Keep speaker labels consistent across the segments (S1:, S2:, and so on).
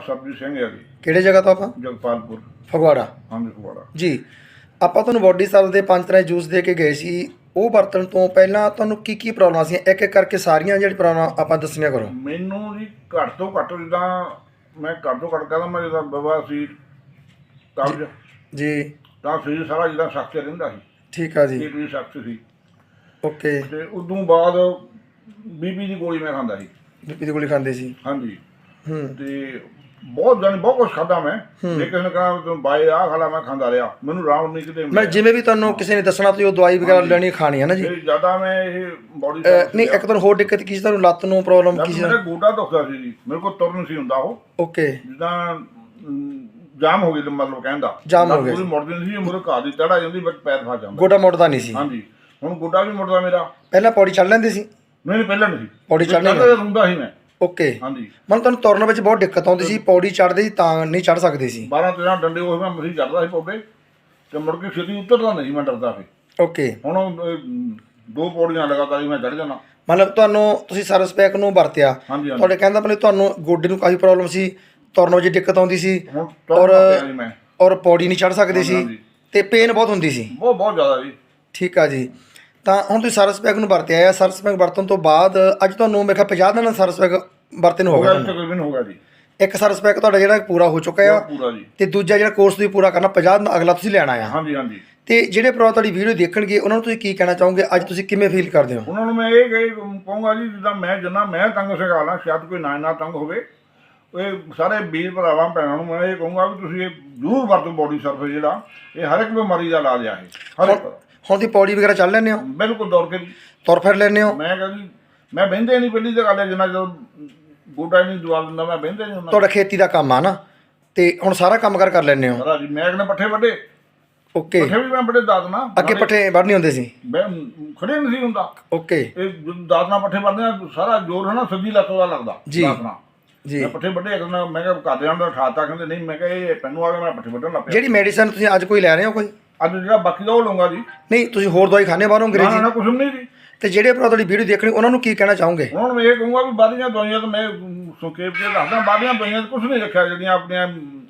S1: ਸਰਬਜੀਤ ਸਿੰਘ ਹੈ ਜੀ।
S2: ਕਿਹੜੇ ਜਗ੍ਹਾ ਤੋਂ ਆਪਾਂ?
S1: ਜਗਪਾਲਪੁਰ।
S2: ਫਗਵਾੜਾ।
S1: ਹਾਂਜੀ ਫਗਵਾੜਾ।
S2: ਜੀ ਆਪਾਂ ਤੁਹਾਨੂੰ ਬੋਡੀ ਸੈਲ ਦੇ ਪੰਜ ਤਰ੍ਹਾਂ ਦੇ ਜੂਸ ਦੇ ਕੇ ਗਏ ਸੀ। ਉਹ ਵਰਤਣ ਤੋਂ ਪਹਿਲਾਂ ਤੁਹਾਨੂੰ ਕੀ ਕੀ ਪ੍ਰੋਬਲਮ ਸੀ? ਇੱਕ ਇੱਕ ਕਰਕੇ ਸਾਰੀਆਂ ਜਿਹੜੀ ਪ੍ਰੋਬਲਮ ਆਪਾਂ ਦੱਸਣੀਆਂ ਕਰੋ।
S1: ਮੈਨੂੰ ਜੀ ਘੱਟ ਤੋਂ ਘੱਟ ਜਿੱਦਾਂ ਮੈਂ ਘੱਟ ਤੋਂ ਘੱਟ ਕਹਿੰਦਾ ਮੈਂ ਜਿੱਦਾਂ ਬਵਾ ਸੀ ਕਬਜ਼
S2: ਜੀ
S1: ਤਾਂ ਸਰੀਰ ਸਾਰਾ ਜਿੱਦਾਂ ਸਖਤ ਰਹਿੰਦਾ ਸੀ।
S2: ਠੀਕ ਆ ਜੀ।
S1: ਵੀ ਸਖਤ ਸੀ।
S2: ਓਕੇ।
S1: ਤੇ ਉਦੋਂ ਬਾਅਦ ਬੀਬੀ ਦੀ ਗੋਲੀ ਮੈਂ ਖਾਂਦਾ ਸੀ।
S2: ਬੀਪੀ ਦੀ ਗੋਲੀ ਖਾਂਦੇ ਸੀ।
S1: ਹਾਂਜੀ।
S2: ਹੂੰ।
S1: ਤੇ ਬਹੁਤ ਜਾਨੀ ਬਹੁਤ ਕੁਝ ਖਾਦਾ ਮੈਂ। ਲੇਕਿਨ ਨੇ ਕਹਾ ਤੂੰ ਬਾਈ ਆ ਖਾਲਾ ਮੈਂ ਖਾਂਦਾ ਰਿਹਾ। ਮੈਨੂੰ ਆਰਾਮ ਨਹੀਂ ਕਿਤੇ
S2: ਮੈਂ ਜਿਵੇਂ ਵੀ ਤੁਹਾਨੂੰ ਕਿਸੇ ਨੇ ਦੱਸਣਾ ਤੁਸੀਂ ਉਹ ਦਵਾਈ ਵਗੈਰਾ ਲੈਣੀ ਖਾਣੀ ਹੈ ਨਾ ਜੀ।
S1: ਤੇ ਜ਼ਿਆਦਾ ਮੈਂ ਇਹ ਬੋਡੀ
S2: ਅਹ, ਨਹੀਂ ਇੱਕ ਤੁਹਾਨੂੰ ਹੋਰ ਦਿੱਕਤ ਕੀ ਸੀ? ਤੁਹਾਨੂੰ ਲੱਤ ਨੂੰ ਪ੍ਰੋਬਲਮ ਕੀ ਸੀ?
S1: ਮੇਰਾ ਗੋਡਾ ਦੁਖਦਾ ਸੀ ਜੀ। ਮੇਰੇ ਕੋਲ ਤੁਰਨ ਸੀ ਹੁੰਦਾ ਉਹ।
S2: ਓਕੇ।
S1: ਜਿੱਦਾਂ ਅਮ, ਜਾਮ ਹੋ ਗਈ ਤੇ ਮਤਲਬ ਕਹਿੰਦਾ।
S2: ਜਾਮ ਹੋ ਗਿਆ
S1: ਪੂਰੀ ਮੁੜਦੀ ਨਹੀਂ ਸੀ ਮੇਰੇ ਘਰ ਦੀ ਚੜਾ ਜਾਂਦੀ ਵਿੱਚ ਪੈਰ ਫਸ ਜਾਂਦਾ।
S2: ਗੋਡਾ ਮੁੜਦਾ ਨਹੀਂ ਸੀ।
S1: ਹਾਂਜੀ। ਹੁਣ ਗੋਡਾ ਵੀ ਮੁੜਦਾ ਮੇਰਾ।
S2: ਪਹਿਲਾਂ ਪੌੜੀ ਚੜ ਲੈਂਦੇ ਸੀ?
S1: ਨਹੀਂ ਨਹੀਂ, ਪਹਿਲਾਂ ਨਹੀਂ ਸੀ।
S2: ਪੌੜੀ ਚੜ੍ਹਨੀ
S1: ਹੁੰਦਾ ਸੀ ਮੈਂ।
S2: ਓਕੇ।
S1: ਹਾਂਜੀ।
S2: ਮਨ ਤੁਹਾਨੂੰ ਤੁਰਨ ਵਿੱਚ ਬਹੁਤ ਦਿੱਕਤ ਆਉਂਦੀ ਸੀ ਪੌੜੀ ਚੜਦੇ ਸੀ ਤਾਂ ਨਹੀਂ ਚੜ ਸਕਦੇ ਸੀ।
S1: 12 13 ਡੰਡੇ ਉਹ ਮੈਂ ਮਸੀਂ ਚੜਦਾ ਸੀ ਪੌੜੇ ਤੇ ਮੁੜ ਕੇ ਛੇਤੀ ਉਤਰਦਾ ਨਹੀਂ ਮੈਂ ਡਰਦਾ ਸੀ।
S2: ਓਕੇ।
S1: ਹੁਣ ਦੋ ਪੌੜੀਆਂ ਲਗਾਤਾਰ ਮੈਂ ਚੜ ਜਾਣਾ
S2: ਮਤਲਬ ਤੁਹਾਨੂੰ ਤੁਸੀਂ ਸਰਵਿਸ ਪੈਕ ਨੂੰ ਵਰਤਿਆ। ਤੁਹਾਡੇ ਕਹਿੰਦਾ ਮਤਲਬ ਤੁਹਾਨੂੰ ਗੋਡੇ ਨੂੰ ਕਾਫੀ ਪ੍ਰੋਬਲਮ ਸੀ ਤੁਰਨ ਵਿੱਚ ਦਿੱਕਤ ਆਉਂਦੀ ਸੀ
S1: ਮੈਂ।
S2: ਔਰ ਪੌੜੀ ਨਹੀਂ ਚੜ ਸਕਦੇ ਸੀ। ਤੇ ਪੇਨ ਬਹੁਤ ਹੁੰਦੀ ਸੀ।
S1: ਬਹੁਤ ਬਹੁਤ ਜ਼ਿਆਦਾ ਜੀ।
S2: ਠੀਕ ਆ ਜੀ। ਤਾਂ ਹੁਣ ਤੁਸੀਂ ਸਰਵਿਸ ਪੈਕ ਨੂੰ ਵਰਤਿਆ ਆ ਸਰਵਿਸ ਪੈਕ ਵਰਤਣ ਤੋਂ ਬਾਅਦ ਅੱਜ ਤੁਹਾਨੂੰ ਮੇਰੇ ਖਿਆਲ 50 ਦਿਨਾਂ ਸਰਵਿਸ ਪੈਕ ਵਰਤੇ ਨੂੰ ਹੋ ਗਿਆ।
S1: ਗਿਆ
S2: ਤੁਹਾਨੂੰ।
S1: ਤਕਰੀਬਨ ਹੋ ਗਿਆ ਜੀ।
S2: ਇੱਕ ਸਰਵਿਸ ਪੈਕ ਤੁਹਾਡਾ ਜਿਹੜਾ ਪੂਰਾ ਹੋ ਚੁੱਕਾ ਆ
S1: ਪੂਰਾ ਜੀ।
S2: ਤੇ ਦੂਜਾ ਜਿਹੜਾ ਕੋਰਸ ਤੁਸੀਂ ਪੂਰਾ ਕਰਨਾ 50 ਦਿਨ ਅਗਲਾ ਤੁਸੀਂ ਲੈਣਾ ਆ।
S1: ਹਾਂਜੀ ਹਾਂਜੀ।
S2: ਤੇ ਜਿਹੜੇ ਭਰਾ ਤੁਹਾਡੀ ਵੀਡੀਓ ਦੇਖਣਗੇ ਉਹਨਾਂ ਨੂੰ ਤੁਸੀਂ ਕੀ ਕਹਿਣਾ ਚਾਹੋਗੇ? ਅੱਜ ਤੁਸੀਂ ਕਿਵੇਂ ਫੀਲ ਕਰਦੇ ਹੋ?
S1: ਉਹਨਾਂ ਨੂੰ ਮੈਂ ਇਹ ਕਹੇ ਕਹੂੰਗਾ ਜੀ ਜਿੱਦਾਂ ਮੈਂ ਜਿੰਨਾ ਮੈਂ ਤੰਗ ਸਿਖਾਲਾਂ ਸ਼ਾਇਦ ਕੋਈ ਨਾ ਨਾ ਤੰਗ ਹੋਵੇ। ਇਹ ਸਾਰੇ ਵੀਰ ਭਰਾਵਾਂ ਭੈਣਾਂ ਨੂੰ ਮੈਂ ਇਹ ਕਹੂੰਗਾ ਵੀ ਤੁਸੀਂ ਇਹ ਜ਼ਰੂਰ ਵਰਤੋ ਬੋਡੀ ਸਰਫੇਸ ਜਿਹੜਾ। ਇਹ ਹਰ ਇੱਕ ਬਿਮਾਰੀ ਦਾ ਇਲਾਜ ਆ ਇਹ ਹਰ ਇੱਕ। ਦਾ।
S2: ਹੁਣ ਦੀ ਪੌੜੀ ਵਗੈਰਾ ਚੱਲ ਲੈਂਦੇ ਹੋ?
S1: ਬਿਲਕੁਲ ਦੌੜ ਕੇ।
S2: ਤੁਰ ਫਿਰ ਲੈਂਦੇ ਹੋ?
S1: ਮੈਂ ਕਹਿੰਦੀ ਮੈਂ ਬਹਿੰਦੇ ਨਹੀਂ ਪਹਿਲੀ ਤਾਂ ਗੱਲ ਹੈ ਜਿੰਨਾ ਜਦੋਂ ਗੋਡਾ ਨਹੀਂ ਦਵਾ ਦਿੰਦਾ ਮੈਂ ਬਹਿੰਦੇ ਨਹੀਂ ਹੁੰਦਾ
S2: ਤੁਹਾਡਾ ਖੇਤੀ ਦਾ ਕੰਮ ਆ ਨਾ ਤੇ ਹੁਣ ਸਾਰਾ ਕੰਮ ਕਰ ਕਰ ਲੈਂਦੇ ਹੋ?
S1: ਸਾਰਾ ਜੀ ਮੈਂ ਕਹਿੰਦਾ ਪੱਠੇ ਵੱਡੇ
S2: ਓਕੇ।
S1: ਪੱਠੇ ਵੀ ਮੈਂ ਬੜੇ ਦਾਦਨਾ
S2: ਅੱਗੇ ਪੱਠੇ ਵੱਢ ਨਹੀਂ ਹੁੰਦੇ ਸੀ?
S1: ਖੜੇ ਨਹੀਂ ਸੀ ਹੁੰਦਾ।
S2: ਓਕੇ।
S1: ਇਹ ਦਾਦਨਾ ਪੱਠੇ ਵੱਢਦੇ ਆ ਸਾਰਾ ਜ਼ੋਰ ਹੈ ਨਾ ਸੱਜੀ ਲੱਤ ਦਾ ਲੱਗਦਾ
S2: ਜੀ।
S1: ਦਾਦਨਾ
S2: ਜੀ।
S1: ਮੈਂ ਪੱਠੇ ਵੱਡੇ ਕਰਨਾ ਮੈਂ ਕਿਹਾ ਘਰਦਿਆਂ ਦਾ ਠਾਤਾ ਕਹਿੰਦੇ ਨਹੀਂ ਮੈਂ ਕਿਹਾ ਇਹ ਪੈਨੂੰ ਆ ਗਿਆ ਮੈਂ ਪੱਠੇ ਵੱਢਣ ਲੱਗ ਪਿਆ।
S2: ਜਿਹੜੀ ਮੈਡੀਸਨ ਤੁਸੀਂ ਅੱਜ ਕੋਈ ਲੈ ਰਹੇ ਹੋ ਕੋਈ?
S1: ਅੱਜ ਜਿਹੜਾ ਬਾਕੀ ਦਾ ਉਹ ਲਊਂਗਾ ਜੀ।
S2: ਨਹੀਂ ਤੁਸੀਂ ਹੋਰ ਦਵਾਈ ਖਾਣੇ ਬਾਹਰੋਂ
S1: ਨਾ
S2: ਅੰਗਰੇਜ਼ੀ?
S1: ਨਾ ਕੁਛ ਨਹੀਂ ਜੀ।
S2: ਤੇ ਜਿਹੜੇ ਭਰਾ ਤੁਹਾਡੀ ਵੀਡੀਓ ਦੇਖਣੀ ਉਹਨਾਂ ਨੂੰ ਕੀ ਕਹਿਣਾ ਚਾਹੋਗੇ?
S1: ਹੁਣ ਮੈਂ ਇਹ ਕਹੂੰਗਾ ਵੀ ਬਾਦੀਆਂ ਦਵਾਈਆਂ ਤਾਂ ਮੈਂ ਸੁਕੇਪ ਕੇ ਦੱਸਦਾ ਬਾਦੀਆਂ ਦਵਾਈਆਂ ਕੁਝ ਨਹੀਂ ਰੱਖਿਆ ਜਿਹੜੀਆਂ ਆਪਣੀਆਂ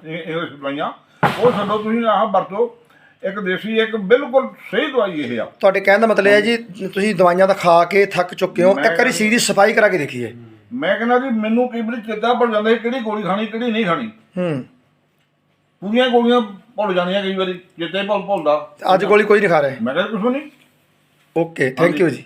S1: ਇੰਗਲਿਸ਼ ਦਵਾਈਆਂ। ਉਹ ਛੱਡੋ ਤੁਸੀਂ ਆਹ ਵਰਤੋ। ਇੱਕ ਦੇਸੀ ਇੱਕ ਬਿਲਕੁਲ ਸਹੀ ਦਵਾਈ ਇਹ ਆ।
S2: ਤੁਹਾਡੇ ਕਹਿਣ ਦਾ ਮਤਲਬ ਹੈ ਜੀ ਤੁਸੀਂ ਦਵਾਈਆਂ ਤਾਂ ਖਾ ਕੇ ਥੱਕ ਚੁੱਕੇ ਹੋ। ਇੱਕ ਵਾਰੀ ਸੀਰੀ ਸਫ਼ਾਈ ਕਰਾ ਕੇ ਦੇਖੀਏ।
S1: ਮੈਂ ਕਹਿੰਦਾ ਜੀ ਮੈਨੂੰ ਕਈ ਵਾਰੀ ਚੇਤਾ ਭੁੱਲ ਜਾਂਦਾ ਸੀ ਕਿਹੜੀ ਗੋਲੀ ਖਾਣੀ ਕਿਹੜੀ ਨਹੀਂ ਖਾਣੀ।
S2: ਹੂੰ।
S1: ਪੂਰੀਆਂ ਗੋਲੀਆਂ ਭੁੱਲ ਜਾਂਦੀਆਂ ਕਈ ਵਾਰੀ ਚੇਤੇ ਭੁੱਲ ਭੁੱਲਦਾ।
S2: ਅੱਜ ਗੋਲੀ ਕੋਈ ਨਹੀਂ ਖਾ ਰਹੇ।
S1: ਮੈਂ ਕਹਿੰਦਾ ਕੁਝ ਨਹੀਂ।
S2: ਓਕੇ ਥੈਂਕ ਯੂ ਜੀ।